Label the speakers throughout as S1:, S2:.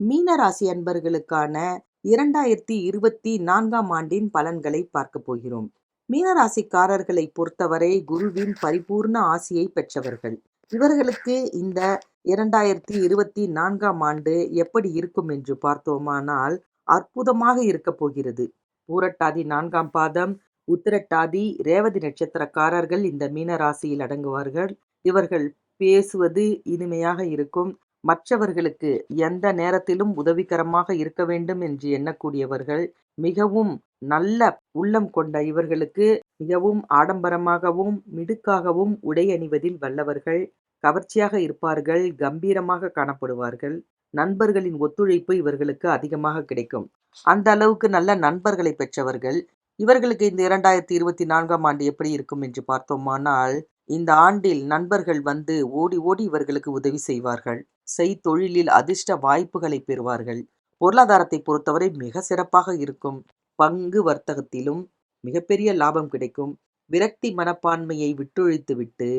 S1: மீனராசி அன்பர்களுக்கான இரண்டாயிரத்தி இருபத்தி நான்காம் ஆண்டின் பலன்களை பார்க்க போகிறோம். மீனராசிக்காரர்களை பொறுத்தவரை குருவின் பரிபூர்ண ஆசியை பெற்றவர்கள். இவர்களுக்கு இந்த இரண்டாயிரத்தி இருபத்தி நான்காம் ஆண்டு எப்படி இருக்கும் என்று பார்த்தோமானால் அற்புதமாக இருக்க போகிறது. பூரட்டாதி நான்காம் பாதம் உத்திரட்டாதி ரேவதி நட்சத்திரக்காரர்கள் இந்த மீனராசியில் அடங்குவார்கள். இவர்கள் பேசுவது இனிமையாக இருக்கும். மற்றவர்களுக்கு எந்த நேரத்திலும் உதவிகரமாக இருக்க வேண்டும் என்று எண்ணக்கூடியவர்கள் மிகவும் நல்ல உள்ளம் கொண்ட இவர்களுக்கு மிகவும் ஆடம்பரமாகவும் மிடுக்காகவும் உடை அணிவதில் வல்லவர்கள் கவர்ச்சியாக இருப்பார்கள் கம்பீரமாக காணப்படுவார்கள். நண்பர்களின் ஒத்துழைப்பு இவர்களுக்கு அதிகமாக கிடைக்கும். அந்த அளவுக்கு நல்ல நண்பர்களை பெற்றவர்கள். இவர்களுக்கு இந்த இரண்டாயிரத்தி இருபத்தி நான்காம் ஆண்டு எப்படி இருக்கும் என்று பார்த்தோமானால் இந்த ஆண்டில் நண்பர்கள் வந்து ஓடி ஓடி இவர்களுக்கு உதவி செய்வார்கள். செய்தொழிலில் அதிர்ஷ்ட வாய்ப்புகளை பெறுவார்கள். பொருளாதாரத்தை பொறுத்தவரை மிக சிறப்பாக இருக்கும். பங்கு வர்த்தகத்திலும் மிகப்பெரிய லாபம் கிடைக்கும். விரக்தி மனப்பான்மையை விட்டொழித்துவிட்டு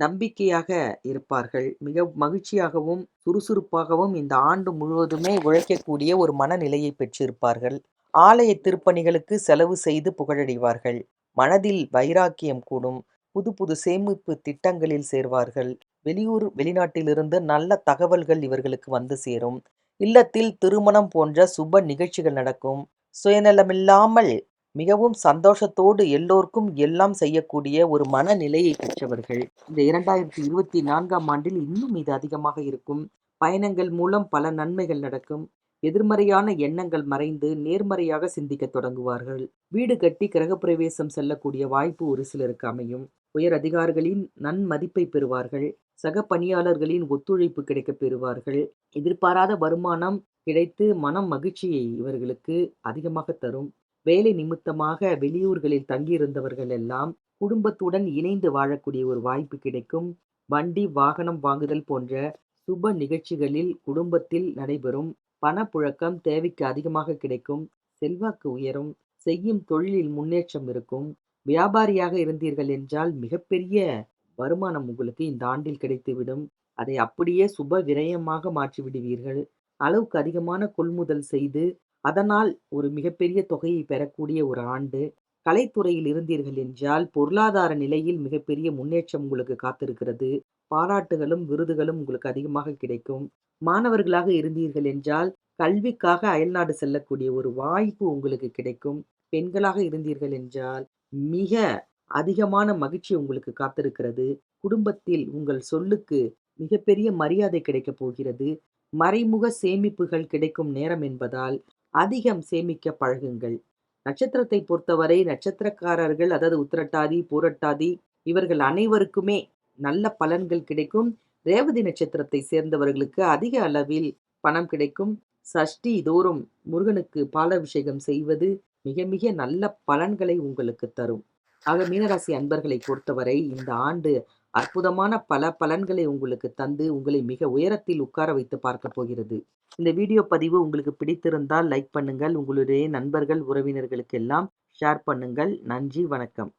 S1: நம்பிக்கையாக இருப்பார்கள். மிக மகிழ்ச்சியாகவும் சுறுசுறுப்பாகவும் இந்த ஆண்டு முழுவதுமே உழைக்கக்கூடிய ஒரு மனநிலையை பெற்றிருப்பார்கள். ஆலய திருப்பணிகளுக்கு செலவு செய்து புகழடைவார்கள். மனதில் வைராக்கியம் கூடும். புது புது சேமிப்பு திட்டங்களில் சேர்வார்கள். வெளியூர் வெளிநாட்டிலிருந்து நல்ல தகவல்கள் இவர்களுக்கு வந்து சேரும். இல்லத்தில் திருமணம் போன்ற சுப நிகழ்ச்சிகள் நடக்கும். சுயநலமில்லாமல் மிகவும் சந்தோஷத்தோடு எல்லோருக்கும் எல்லாம் செய்யக்கூடிய ஒரு மனநிலையை பெற்றவர்கள். இந்த இரண்டாயிரத்தி இருபத்தி நான்காம் ஆண்டில் இன்னும் இது அதிகமாக இருக்கும். பயணங்கள் மூலம் பல நன்மைகள் நடக்கும். எதிர்மறையான எண்ணங்கள் மறைந்து நேர்மறையாக சிந்திக்க தொடங்குவார்கள். வீடு கட்டி கிரகப்பிரவேசம் செல்லக்கூடிய வாய்ப்பு ஒரு சிலருக்கு அமையும். உயர் அதிகாரிகளின் நன்மதிப்பை பெறுவார்கள். சக பணியாளர்களின் ஒத்துழைப்பு கிடைக்கப் பெறுவார்கள். எதிர்பாராத வருமானம் கிடைத்து மனம் மகிழ்ச்சியை இவர்களுக்கு அதிகமாக தரும். வேலை நிமித்தமாக வெளியூர்களில் தங்கியிருந்தவர்கள் எல்லாம் குடும்பத்துடன் இணைந்து வாழக்கூடிய ஒரு வாய்ப்பு கிடைக்கும். வண்டி வாகனம் வாங்குதல் போன்ற சுப நிகழ்ச்சிகளில் குடும்பத்தில் நடைபெறும். பணப்புழக்கம் தேவைக்கு அதிகமாக கிடைக்கும். செல்வாக்கு உயரும். செய்யும் தொழிலில் முன்னேற்றம் இருக்கும். வியாபாரியாக இருந்தீர்கள் என்றால் மிகப்பெரிய வருமானம் உங்களுக்கு இந்த ஆண்டில் கிடைத்துவிடும். அதை அப்படியே சுப விரயமாக மாற்றிவிடுவீர்கள். அளவுக்கு அதிகமான கொள்முதல் செய்து அதனால் ஒரு மிகப்பெரிய தொகையை பெறக்கூடிய ஒரு ஆண்டு. கலைத்துறையில் இருந்தீர்கள் என்றால் பொருளாதார நிலையில் மிகப்பெரிய முன்னேற்றம் உங்களுக்கு காத்திருக்கிறது. பாராட்டுகளும் விருதுகளும் உங்களுக்கு அதிகமாக கிடைக்கும். மாணவர்களாக இருந்தீர்கள் என்றால் கல்விக்காக அயல்நாடு செல்லக்கூடிய ஒரு வாய்ப்பு உங்களுக்கு கிடைக்கும். பெண்களாக இருந்தீர்கள் என்றால் மிக அதிகமான மகிழ்ச்சி உங்களுக்கு காத்திருக்கிறது. குடும்பத்தில் உங்கள் சொல்லுக்கு மிகப்பெரிய மரியாதை கிடைக்கப் போகிறது. மறைமுக சேமிப்புகள் கிடைக்கும் நேரம் என்பதால் அதிகம் சேமிக்க பழகுங்கள். நட்சத்திரத்தை பொறுத்தவரை நட்சத்திரக்காரர்கள் அதாவது உத்திரட்டாதி பூரட்டாதி இவர்கள் அனைவருக்குமே நல்ல பலன்கள் கிடைக்கும். ரேவதி நட்சத்திரத்தை சேர்ந்தவர்களுக்கு அதிக அளவில் பணம் கிடைக்கும். சஷ்டி தோறும் முருகனுக்கு பாலாபிஷேகம் செய்வது மிக மிக நல்ல பலன்களை உங்களுக்கு தரும். ஆக மீனராசி அன்பர்களை பொறுத்தவரை இந்த ஆண்டு அற்புதமான பல பலன்களை உங்களுக்கு தந்து உங்களை மிக உயரத்தில் உட்கார வைத்து பார்க்க போகிறது. இந்த வீடியோ பதிவு உங்களுக்கு பிடித்திருந்தால் லைக் பண்ணுங்கள். உங்களுடைய நண்பர்கள் உறவினர்களுக்கெல்லாம் ஷேர் பண்ணுங்கள். நன்றி வணக்கம்.